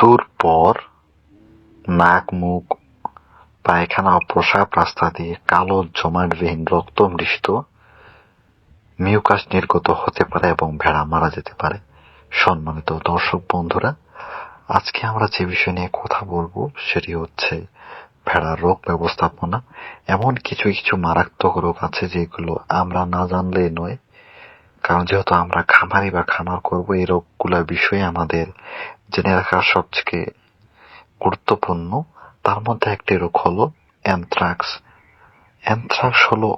মৃত্যুর পর নাক, মুখ, পায়খানা ও প্রসাব, রাস্তা দিয়ে কালো জমাটবিহীন রক্ত মিশ্রিত মিউকাস নির্গত হতে পারে এবং ভেড়া মারা যেতে পারে। সম্মানিত দর্শক বন্ধুরা, আজকে আমরা যে বিষয় নিয়ে কথা বলব সেটি হচ্ছে ভেড়ার রোগ ব্যবস্থাপনা। এমন কিছু কিছু মারাত্মক রোগ আছে যেগুলো আমরা না জানলে নয় কারণ যেহেতু আমরা খামারি বা খামার করব, এই রোগগুলোর বিষয়ে আমাদের জেনে রাখা সবচেয়ে গুরুত্বপূর্ণ। তার মধ্যে একটি রোগ হলো অ্যানথ্রাক্স। অ্যানথ্রাক্স হল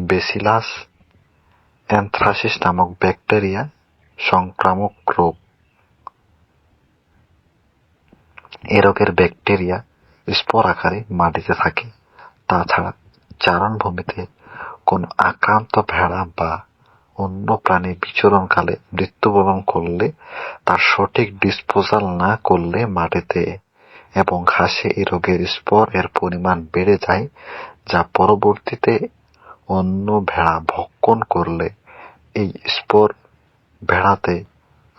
বেসিলাস অ্যানথ্রাসিস নামক ব্যাকটেরিয়া সংক্রামক রোগ। এ রোগের ব্যাকটেরিয়া স্পোর আকারে মাটিতে থাকে। তাছাড়া চারণভূমিতে কোনো আক্রান্ত ভেড়া বা অন্য প্রাণী বিচরণকালে মৃত্যুবরণ করলে তার সঠিক ডিসপোজাল না করলে মাটিতে এবং ঘাসে এই রোগের স্পর এর পরিমাণ বেড়ে যায়, যা পরবর্তীতে অন্য ভেড়া ভক্ষণ করলে এই স্পর ভেড়াতে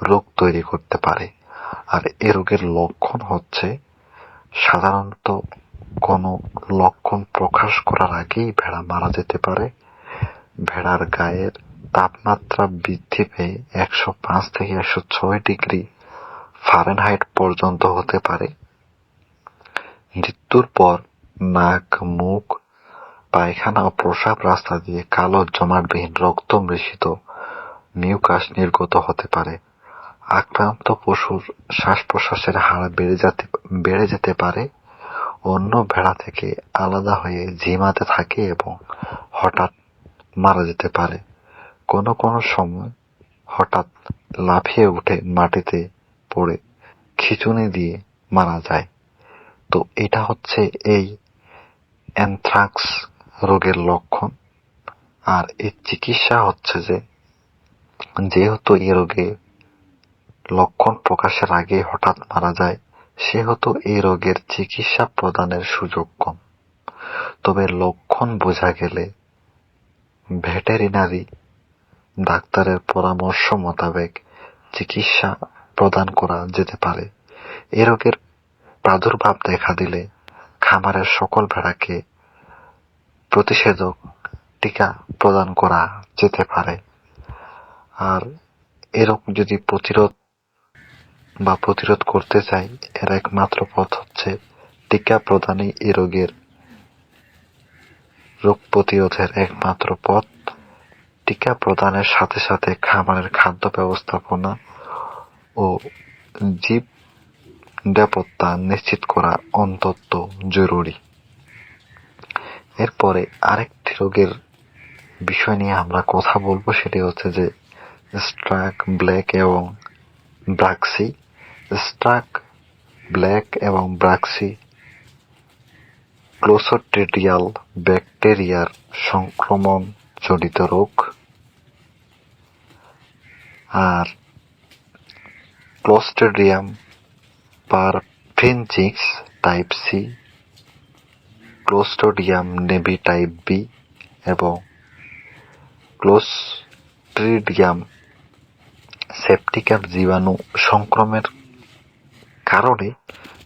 রোগ তৈরি করতে পারে। আর এ রোগের লক্ষণ হচ্ছে সাধারণত কোনো লক্ষণ প্রকাশ করার আগেই ভেড়া মারা যেতে পারে। ভেড়ার গায়ের তাপমাত্রা বৃদ্ধি পেয়ে একশো পাঁচ থেকে একশো ছয় ডিগ্রি ফারেনহাইট পর্যন্ত হতে পারে। মৃত্যুর পর নাক, মুখ, পায়খানা ও প্রসাব রাস্তা দিয়ে কালো জমাটবিহীন রক্ত মিশ্রিত মিউকাস নির্গত হতে পারে। আক্রান্ত পশুর শ্বাস প্রশ্বাসের হার বেড়ে যেতে বেড়ে যেতে পারে। অন্য ভেড়া থেকে আলাদা হয়ে ঝিমাতে থাকে এবং হঠাৎ মারা যেতে পারে। কোনো কোনো সময় হঠাৎ লাফিয়ে উঠে মাটিতে পড়ে খিচুনি দিয়ে মারা যায়। তো এটা হচ্ছে এই অ্যানথ্রাক্স রোগের লক্ষণ। আর এর চিকিৎসা হচ্ছে যে, যেহেতু এই রোগে লক্ষণ প্রকাশের আগে হঠাৎ মারা যায়, সেহেতু এই রোগের চিকিৎসা প্রদানের সুযোগ কম। তবে লক্ষণ বোঝা গেলে ভেটেরিনারি ডাক্তারের পরামর্শ মোতাবেক চিকিৎসা প্রদান করা যেতে পারে। এ রোগের প্রাদুর্ভাব দেখা দিলে খামারের সকল ভেড়াকে প্রতিষেধক টিকা প্রদান করা যেতে পারে। আর এরকম যদি প্রতিরোধ বা প্রতিরোধ করতে চাই এর একমাত্র পথ হচ্ছে টিকা প্রদানই এ রোগের রোগ প্রতিরোধের একমাত্র পথ। টিকা প্রদানের সাথে সাথে খামারের খাদ্য ব্যবস্থাপনা ও জীব নিরাপত্তা নিশ্চিত করা অন্তত জরুরি। এরপরে আরেকটি রোগের বিষয় নিয়ে আমরা কথা বলব, সেটি হচ্ছে যে স্ট্রাক ব্ল্যাক এবং ব্রাক্সি। স্ট্রাক ব্ল্যাক এবং ব্রাক্সি ক্লোসোট্রেডিয়াল ব্যাকটেরিয়ার সংক্রমণ জড়িত রোগ। আর Clostridium perfringens type C Clostridium novyi type B এবং ক্লোস্ট্রিডিয়াম সেপটিকার জীবাণু সংক্রমের কারণে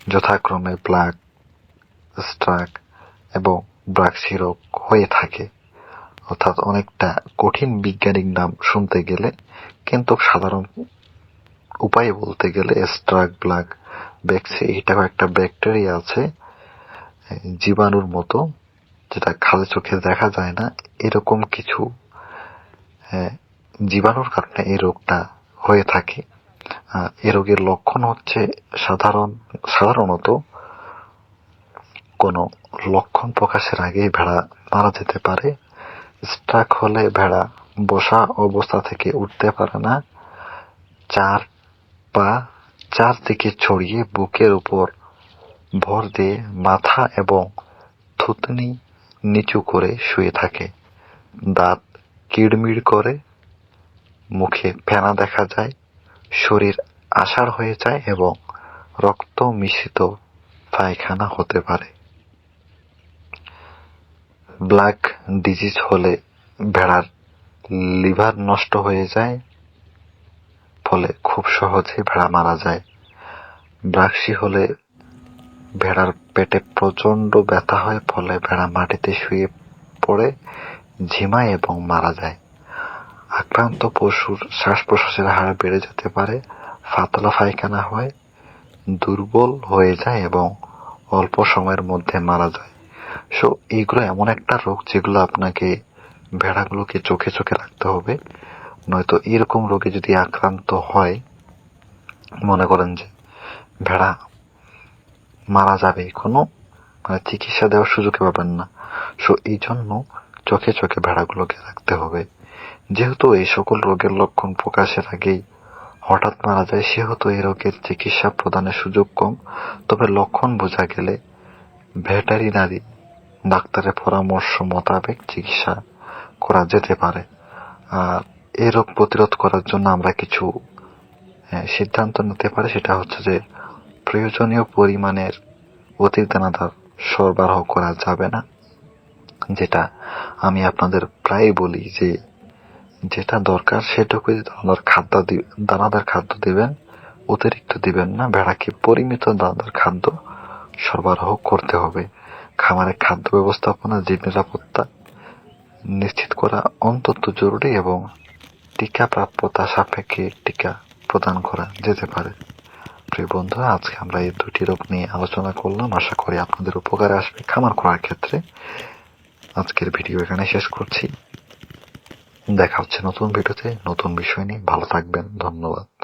যথাক্রমে ব্ল্যাক স্ট্রাক এবং ব্রাক্সি রোগ হয়ে থাকে। অর্থাৎ অনেকটা কঠিন বৈজ্ঞানিক নাম শুনতে গেলে, কিন্তু সাধারণ উপায়ে বলতে গেলে স্ট্রাক ব্ল্যাক ব্যাক্সি, এটাও একটা ব্যাকটেরিয়া আছে, জীবাণুর মতো, যেটা খালে চোখে দেখা যায় না। এরকম কিছু জীবাণুর কারণে এই রোগটা হয়ে থাকে। এ রোগের লক্ষণ হচ্ছে সাধারণ, সাধারণত কোনো লক্ষণ প্রকাশের আগে ভেড়া মারা যেতে পারে। স্ট্রাক হলে ভেড়া বসা অবস্থা থেকে উঠতে পারে না। চার পা চারদিকে ছড়িয়ে বুকের উপর ভর দিয়ে মাথা এবং থুতনি নিচু করে শুয়ে থাকে। দাঁত কিড়মিড় করে, মুখে ফেনা দেখা যায়, শরীর আষাঢ় হয়ে যায় এবং রক্ত মিশ্রিত পায়খানা হতে পারে। ব্ল্যাক ডিজিজ হলে ভেড়ার লিভার নষ্ট হয়ে যায়, ফলে খুব সহজে ভেড়া মারা যায়। ব্রাক্সি হলে ভেড়ার পেটে প্রচণ্ড ব্যথা হয়, ফলে ভেড়া মাটিতে শুয়ে পড়ে, ঝিমায় এবং মারা যায়। আক্রান্ত পশুর শ্বাস প্রশ্বাসের হার বেড়ে যেতে পারে পাতলা পায়খানা হয়, দুর্বল হয়ে যায় এবং অল্প সময়ের মধ্যে মারা যায়। সো এইগুলো এমন একটা রোগ যেগুলো আপনাকে ভেড়াগুলোকে চোখে চোখে রাখতে হবে। নয়তো এরকম রোগে যদি আক্রান্ত হয়, মনে করেন যে ভেড়া মারা যাবে কোনো মানে চিকিৎসা দেওয়ার সুযোগ পাবেন না। সো এই জন্য চোখে চোখে ভেড়াগুলোকে রাখতে হবে। যেহেতু এই সকল রোগের লক্ষণ প্রকাশের আগেই হঠাৎ মারা যায়, সেহেতু এই রোগের চিকিৎসা প্রদানের সুযোগ কম। তবে লক্ষণ বোঝা গেলে ভেটারিনারি ডাক্তারের পরামর্শ মোতাবেক চিকিৎসা করা যেতে পারে। আর এই রোগ প্রতিরোধ করার জন্য আমরা কিছু সিদ্ধান্ত নিতে পারি, সেটা হচ্ছে যে প্রয়োজনীয় পরিমাণের অতি দানাদার সরবরাহ করা যাবে না। যেটা আমি আপনাদের প্রায় বলি যে যেটা দরকার সেটুকুই দানাদার খাদ্য দানাদার খাদ্য দিবেন, অতিরিক্ত দিবেন না ভেড়াকে পরিমিত দানাদার খাদ্য সরবরাহ করতে হবে। খামারে খাদ্য ব্যবস্থাপনা, জীব নিরাপত্তা নিশ্চিত করা অন্তত জরুরি এবং টিকা প্রাপ্যতা সাপেক্ষে টিকা প্রদান করা যেতে পারে। প্রিয় বন্ধুরা, আজকে আমরা এই দুটি রোগ নিয়ে আলোচনা করলাম। আশা করি আপনাদের উপকারে আসবে খামার করার ক্ষেত্রে। আজকের ভিডিও এখানে শেষ করছি। দেখা হচ্ছে নতুন ভিডিওতে। নতুন বিষয় নিয়ে ভালো থাকবেন। ধন্যবাদ।